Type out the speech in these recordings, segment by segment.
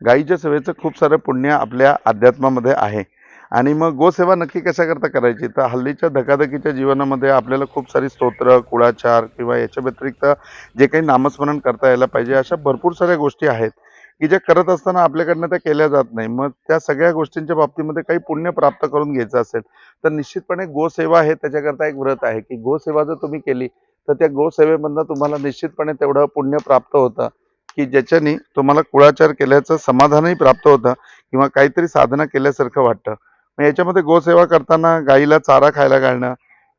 गाईच्या सेवेचं खूप सारं पुण्य आपल्या अध्यात्मामध्ये आहे. आणि मग गोसेवा नक्की कशाकरता करायची? तर हल्लीच्या धकाधकीच्या जीवनामध्ये आपल्याला खूप सारी स्तोत्र कुळाचार किंवा याच्या व्यतिरिक्त जे काही नामस्मरण करता यायला पाहिजे अशा भरपूर साऱ्या गोष्टी आहेत की ज्या करत असताना आपल्याकडनं त्या केल्या जात नाही. मग त्या सगळ्या गोष्टींच्या बाबतीमध्ये काही पुण्य प्राप्त करून घ्यायचं असेल तर निश्चितपणे गोसेवा हे त्याच्याकरता एक व्रत आहे की गोसेवा जर तुम्ही केली तर त्या गोसेवेमधनं तुम्हाला निश्चितपणे तेवढं पुण्य प्राप्त होतं. की ज्याच्याने तुम्हाला कुळाचार केल्याचं समाधानही प्राप्त होतं किंवा काहीतरी साधना केल्यासारखं वाटतं. मग याच्यामध्ये गोसेवा करताना गाईला चारा खायला घालणं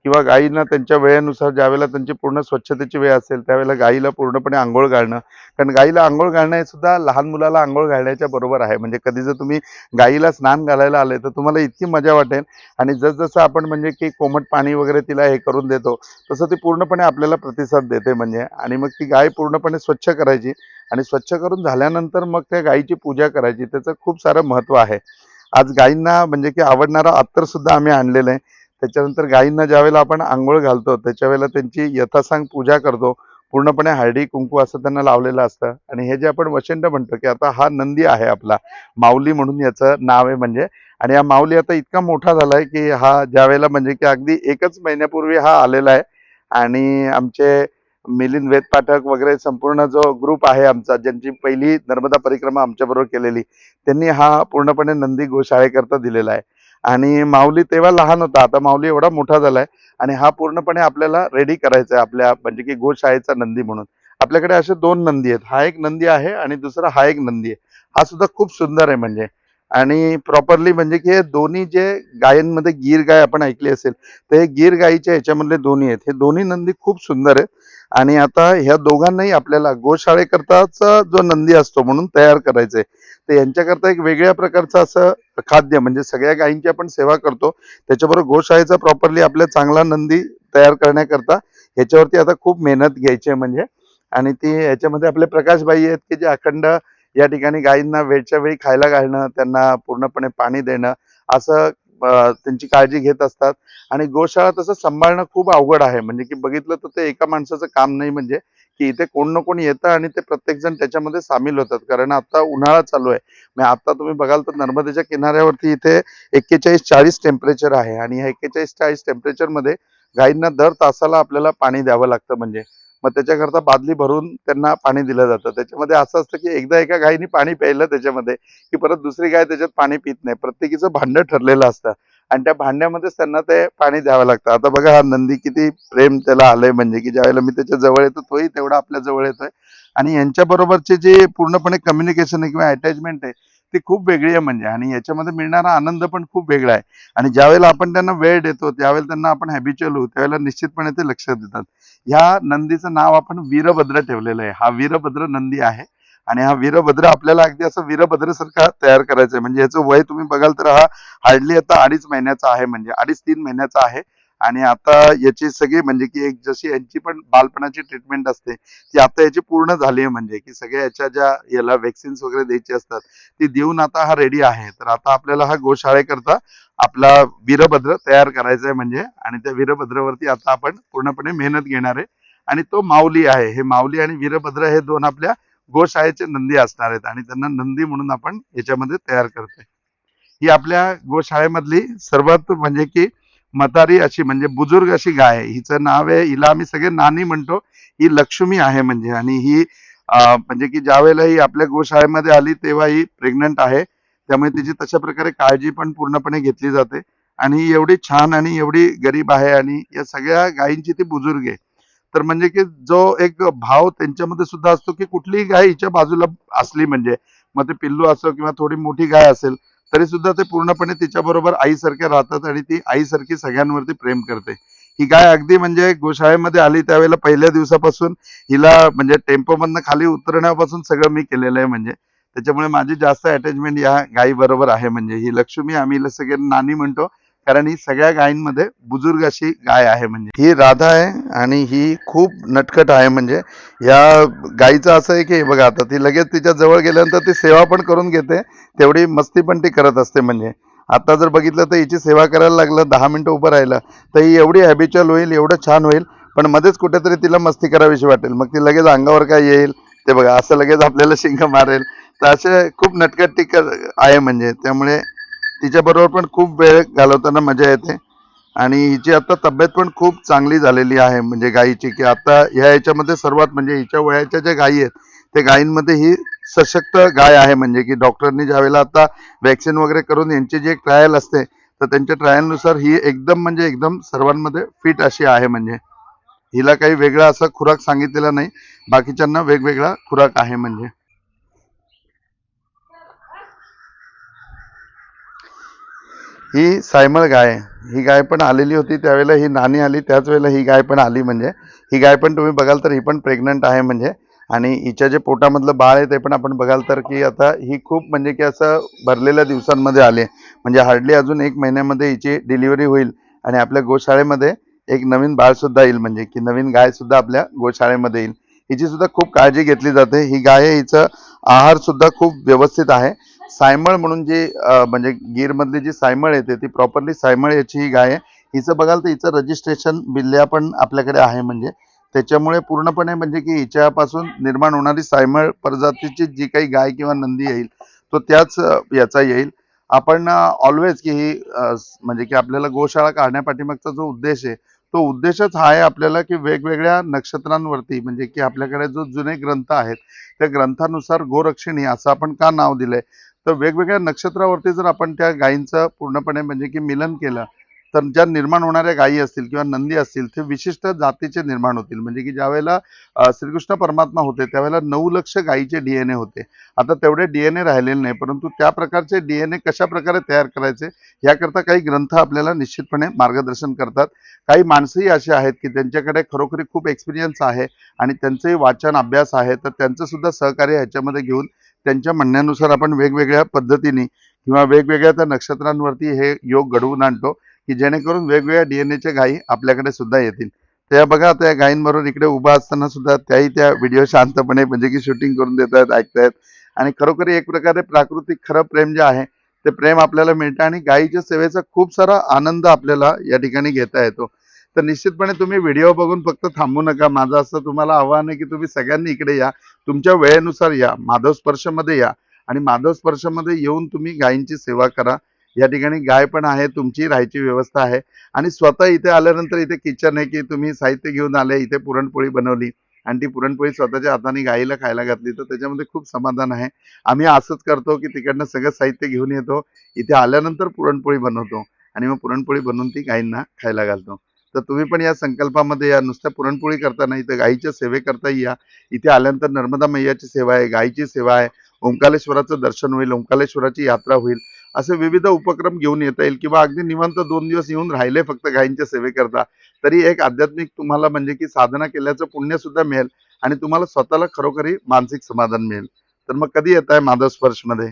किंवा गाईंना त्यांच्या वेळेनुसार ज्यावेळेला त्यांची पूर्ण स्वच्छतेची वेळ असेल त्यावेळेला गाईला पूर्णपणे आंघोळ घालणं. कारण गाईला आंघोळ घालणं हे सुद्धा लहान मुलाला आंघोळ घालण्याच्या बरोबर आहे. म्हणजे कधी जर तुम्ही गाईला स्नान घालायला आले तर तुम्हाला इतकी मजा वाटेल. आणि जसजसं आपण म्हणजे की कोमट पाणी वगैरे तिला हे करून देतो तसं ती पूर्णपणे आपल्याला प्रतिसाद देते म्हणजे. आणि मग ती गाय पूर्णपणे स्वच्छ करायची. आणि स्वच्छ करून झाल्यानंतर मग त्या गायीची पूजा करायची. त्याचं खूप सारं महत्त्व आहे. आज गायींना म्हणजे की आवडणारा अत्तरसुद्धा आम्ही आणलेलं आहे. त्याच्यानंतर गायींना ज्यावेळेला आपण आंघोळ घालतो त्याच्या वेळेला त्यांची यथासांग पूजा करतो. पूर्णपणे हळदी कुंकू असं त्यांना लावलेलं असतं. आणि हे जे आपण वचंड म्हणतो की आता हा नंदी आहे आपला माऊली म्हणून याचं नाव आहे म्हणजे. आणि हा माऊली आता इतका मोठा झाला आहे की हा ज्यावेळेला म्हणजे की अगदी एकच महिन्यापूर्वी हा आलेला आहे. आणि आमचे मिलिंद वेद पाठक वगैरे संपूर्ण जो ग्रुप आहे आमचा ज्यांची पहिली नर्मदा परिक्रमा आमच्याबरोबर केलेली त्यांनी हा पूर्णपणे नंदी गोशाळेकरता दिलेला आहे. आणि माऊली तेव्हा लहान होता आता माऊली एवढा मोठा झालाय आणि हा पूर्णपणे आपल्याला रेडी करायचा आहे आपल्या म्हणजे की गोशाळेचा नंदी म्हणून. आपल्याकडे असे दोन नंदी आहेत हा एक नंदी आहे आणि दुसरा हा एक नंदी आहे. हा सुद्धा खूप सुंदर आहे म्हणजे. आणि प्रॉपरली म्हणजे की हे दोन्ही जे गायनमध्ये गीर गाय आपण ऐकली असेल तर हे गीर गायीच्या ह्याच्यामधले दोन्ही आहेत. हे दोन्ही नंदी खूप सुंदर आहेत. आणि आता ह्या दोघांनाही आपल्याला गोशाळेकरताचा जो नंदी असतो म्हणून तयार करायचंय. तर यांच्याकरता एक वेगळ्या प्रकारचं असं खाद्य म्हणजे सगळ्या गायींची आपण सेवा करतो. त्याच्याबरोबर गोशाळेचा प्रॉपरली आपल्या चांगला नंदी तयार करण्याकरता ह्याच्यावरती आता खूप मेहनत घ्यायची आहे म्हणजे. आणि ती ह्याच्यामध्ये आपले प्रकाशबाई आहेत की जे अखंड या ठिकाणी गायींना वेळच्या वेळी खायला घालणं त्यांना पूर्णपणे पाणी देणं असं त्यांची काळजी घेत असतात. आणि गोशाळा तसं सांभाळणं खूप अवघड आहे. म्हणजे की बघितलं तर ते एका माणसाचं काम नाही म्हणजे की इथे कोण ना कोण येतं आणि ते प्रत्येक जण त्याच्यामध्ये सामील होतात. कारण आता उन्हाळा चालू आहे. म्हणजे आता तुम्ही बघाल तर नर्मदेच्या किनाऱ्यावरती इथे एक्केचाळीस चाळीस टेम्परेचर आहे. आणि ह्या एक्केचाळीस चाळीस टेम्परेचरमध्ये गायींना दर तासाला आपल्याला पाणी द्यावं लागतं. म्हणजे मग त्याच्याकरता बादली भरून त्यांना पाणी दिलं जातं. त्याच्यामध्ये असं असतं की एकदा एका गायीने पाणी प्यायलं त्याच्यामध्ये की परत दुसरी गाय त्याच्यात पाणी पित नाही. प्रत्येकीचं भांडं ठरलेलं असतं. आणि त्या भांड्यामध्येच त्यांना ते पाणी द्यावं लागतं. आता बघा हा नंदी किती प्रेम त्याला आलंय म्हणजे की ज्यावेळेला मी त्याच्याजवळ येतो तोही तेवढा आपल्या जवळ येतोय. आणि यांच्या बरोबरचे जे पूर्णपणे कम्युनिकेशन आहे किंवा अटॅचमेंट आहे ती खूप वेगळी आहे म्हणजे. आणि याच्यामध्ये मिळणारा आनंद पण खूप वेगळा आहे. आणि ज्यावेळेला आपण त्यांना वेळ देतो त्यावेळेला त्यांना आपण हॅबिच्युअल होऊ त्यावेळेला निश्चितपणे ते लक्ष देतात. ह्या नंदीचं नाव आपण वीरभद्र ठेवलेलं आहे. हा वीरभद्र नंदी आहे आणि हा वीरभद्र आपल्याला अगदी असं वीरभद्र सारखा तयार करायचं आहे म्हणजे याचं वय तुम्ही बघाल तर हा हार्डली आता अडीच महिन्याचा आहे. म्हणजे अडीच तीन महिन्याचा आहे. आणि आता याची सगळी म्हणजे की एक जशी यांची पण बालपणाची ट्रीटमेंट असते ती आता याची पूर्ण झाली आहे म्हणजे की सगळ्या याच्या ज्या याला वॅक्सिन्स वगैरे द्यायची असतात ती देऊन आता हा रेडी आहे. तर आता आपल्याला हा गोशाळेकरता आपला वीरभद्र तयार करायचा आहे म्हणजे आणि त्या वीरभद्रवरती आता आपण पूर्णपणे मेहनत घेणार आहे. आणि तो माऊली आहे. हे माऊली आणि वीरभद्र हे दोन आपल्या गोशाळेचे नंदी असणार आहेत आणि त्यांना नंदी म्हणून आपण याच्यामध्ये तयार करतोय. ही आपल्या गोशाळेमधली सर्वात म्हणजे की मतारी अशी म्हणजे बुजुर्ग अशी गाय. आहे हिचं नाव आहे हिला आम्ही सगळे नानी म्हणतो. ही लक्ष्मी आहे म्हणजे. आणि ही म्हणजे की ज्यावेळेला ही आपल्या गोशाळेमध्ये आली तेव्हा ही प्रेग्नंट आहे. त्यामुळे तिची तशा प्रकारे काळजी पण पूर्णपणे घेतली जाते. आणि एवढी छान आणि एवढी गरीब आहे आणि या सगळ्या गायींची ती बुजुर्ग आहे. तर म्हणजे की जो एक भाव त्यांच्यामध्ये सुद्धा असतो की कुठलीही गाय हिच्या बाजूला असली म्हणजे. मग ते पिल्लू असो किंवा थोडी मोठी गाय असेल तरी सुद्धा ते पूर्णपणे तिच्या बरोबर राहतात आणि ती आईसारखी सगळ्यांवरती प्रेम करते. ही गाय अगदी म्हणजे गोशाळेमध्ये आली त्यावेळेला पहिल्या दिवसापासून हिला म्हणजे टेम्पो मधनं खाली उतरण्यापासून सगळं मी केलेलं आहे म्हणजे. त्याच्यामुळे माझी जास्त अटॅचमेंट या गायी बरोबर आहे म्हणजे. ही लक्ष्मी आम्ही हिला सगळे नानी म्हणतो. कारण ही सगळ्या गायींमध्ये बुजुर्ग अशी गाय आहे म्हणजे. ही राधा आहे आणि ही खूप नटखट आहे म्हणजे. या गायीचं असं आहे की हे बघा आता ती लगेच तिच्या जवळ गेल्यानंतर ती सेवा पण करून घेते. तेवढी मस्ती पण ती करत असते म्हणजे. आता जर बघितलं तर हिची सेवा करायला लागलं दहा मिनटं उभं राहिलं तर ही एवढी हॅबिच्युअल होईल एवढं छान होईल पण मध्येच कुठेतरी तिला मस्ती करावीशी वाटेल. मग ती लगेच अंगावर काय येईल ते बघा असं लगेच आपल्याला शिंग मारेल. तर असे खूप नटकट ती आहे म्हणजे. त्यामुळे तिच्याबरोबर पण खूप वेळ घालवताना मजा येते. आणि हिची आता तब्येत पण खूप चांगली झालेली आहे. म्हणजे गायीची की आता ह्या याच्यामध्ये सर्वात म्हणजे हिच्या वयाच्या ज्या गायी आहेत त्या गायींमध्ये ही सशक्त गाय आहे. म्हणजे की डॉक्टरनी ज्यावेळेला आता वॅक्सिन वगैरे करून यांची जी ट्रायल असते तर त्यांच्या ट्रायलनुसार ही एकदम म्हणजे एकदम सर्वांमध्ये फिट अशी आहे. म्हणजे हिला काही वेगळा असा खुराक सांगितलेला नाही. बाकीच्यांना वेगवेगळा खुराक आहे. म्हणजे ही सायमळ गाय. ही गाय पण आलेली होती त्यावेळेला ही नाणी आली त्याच वेळेला ही गाय पण आली म्हणजे. ही गाय पण तुम्ही बघाल तर ही पण प्रेग्नंट आहे म्हणजे. आणि हिच्या जे पोटामधलं बाळ आहे ते पण आपण बघाल तर की आता ही खूप म्हणजे की असं भरलेल्या दिवसांमध्ये आले म्हणजे हार्डली अजून एक महिन्यामध्ये हिची डिलिव्हरी होईल आणि आपल्या गोशाळेमध्ये एक नवीन बाळसुद्धा येईल म्हणजे की नवीन गायसुद्धा आपल्या गोशाळेमध्ये येईल. हिची सुद्धा खूप काळजी घेतली जाते. ही गाय हिचं आहारसुद्धा खूप व्यवस्थित आहे. सायमळ म्हणून जी म्हणजे गीर मधली जी सायमळ येते ती प्रॉपरली सायमळ याची ही गाय आहे. हिचं बघाल तर हिचं रजिस्ट्रेशन बिल्ल्या पण आपल्याकडे आहे म्हणजे. त्याच्यामुळे पूर्णपणे म्हणजे की हिच्यापासून निर्माण होणारी सायमळ प्रजातीची जी काही गाय किंवा नंदी येईल तो त्याच याचा येईल. आपण ऑलवेज की ही म्हणजे की आपल्याला गोशाळा काढण्यापाठीमागचा जो उद्देश आहे तो उद्देशच हा आहे आपल्याला की वेगवेगळ्या नक्षत्रांवरती म्हणजे की आपल्याकडे जो जुने ग्रंथ आहेत त्या ग्रंथानुसार गोरक्षिणी असं आपण का नाव दिलंय? तर वेगवेगळ्या नक्षत्रावरती जर आपण त्या गायींचं पूर्णपणे म्हणजे की मिलन केलं तर ज्या निर्माण होणाऱ्या गायी असतील किंवा नंदी असतील ते विशिष्ट जातीचे निर्माण होतील. म्हणजे की ज्यावेळेला श्रीकृष्ण परमात्मा होते त्यावेळेला नऊ लक्ष गायीचे ए होते. आता तेवढे डी एन ए राहिलेले नाही परंतु त्या प्रकारचे डी एन कशा प्रकारे तयार करायचे याकरता काही ग्रंथ आपल्याला निश्चितपणे मार्गदर्शन करतात. काही माणसंही अशी आहेत की त्यांच्याकडे खरोखरी खूप एक्सपिरियन्स आहे आणि त्यांचंही वाचन अभ्यास आहे तर त्यांचंसुद्धा सहकार्य ह्याच्यामध्ये घेऊन त्यांच्या म्हणण्यानुसार आपण वेगवेगळ्या पद्धतीने किंवा वेगवेगळ्या त्या नक्षत्रांवरती हे योग घडवून आणतो की जेणेकरून वेगवेगळ्या डी एन एच्या गायी आपल्याकडे सुद्धा येतील. त्या बघा त्या गायींबरोबर इकडे उभा असताना सुद्धा त्याही त्या व्हिडिओ शांतपणे म्हणजे की शूटिंग करून देत आहेत ऐकतायत. आणि खरोखर एक प्रकारे प्राकृतिक खरं प्रेम जे आहे ते प्रेम आपल्याला मिळतं आणि गायीच्या सेवेचा खूप सारा आनंद आपल्याला या ठिकाणी घेता येतो. तर निश्चितपणे तुम्ही व्हिडिओ बघून फक्त थांबू नका. माझं असं तुम्हाला आव्हान आहे की तुम्ही सगळ्यांनी इकडे या. तुमच्या वेळेनुसार या माधव स्पर्शमध्ये या आणि माधव स्पर्शमध्ये येऊन तुम्ही गायींची सेवा करा. या ठिकाणी गाय पण आहे तुमची राहायची व्यवस्था आहे. आणि स्वतः इथे आल्यानंतर इथे किचन आहे की तुम्ही साहित्य घेऊन आले इथे पुरणपोळी बनवली आणि ती पुरणपोळी स्वतःच्या हाताने गाईला खायला घातली. तर त्याच्यामध्ये खूप समाधान आहे. आम्ही असंच करतो की तिकडनं सगळं साहित्य घेऊन येतो. इथे आल्यानंतर पुरणपोळी बनवतो आणि मग पुरणपोळी बनवून ती गायींना खायला घालतो. तर तुम्ही पण या संकल्पामध्ये या नुसत्या पुरणपोळी करता नाही तर गायीच्या सेवेकरता या. इथे आल्यानंतर नर्मदा मैयाची सेवा आहे गायीची सेवा आहे ओंकालेश्वराचं दर्शन होईल ओंकालेश्वराची यात्रा होईल असे विविध उपक्रम घेऊन येता येईल किंवा अगदी निवांत दोन दिवस येऊन राहिले फक्त गायींच्या सेवेकरता तरी एक आध्यात्मिक तुम्हाला म्हणजे की साधना केल्याचं पुण्य सुद्धा मिळेल आणि तुम्हाला स्वतःला खरोखरी मानसिक समाधान मिळेल. तर मग कधी येत आहे माधव स्पर्शमध्ये?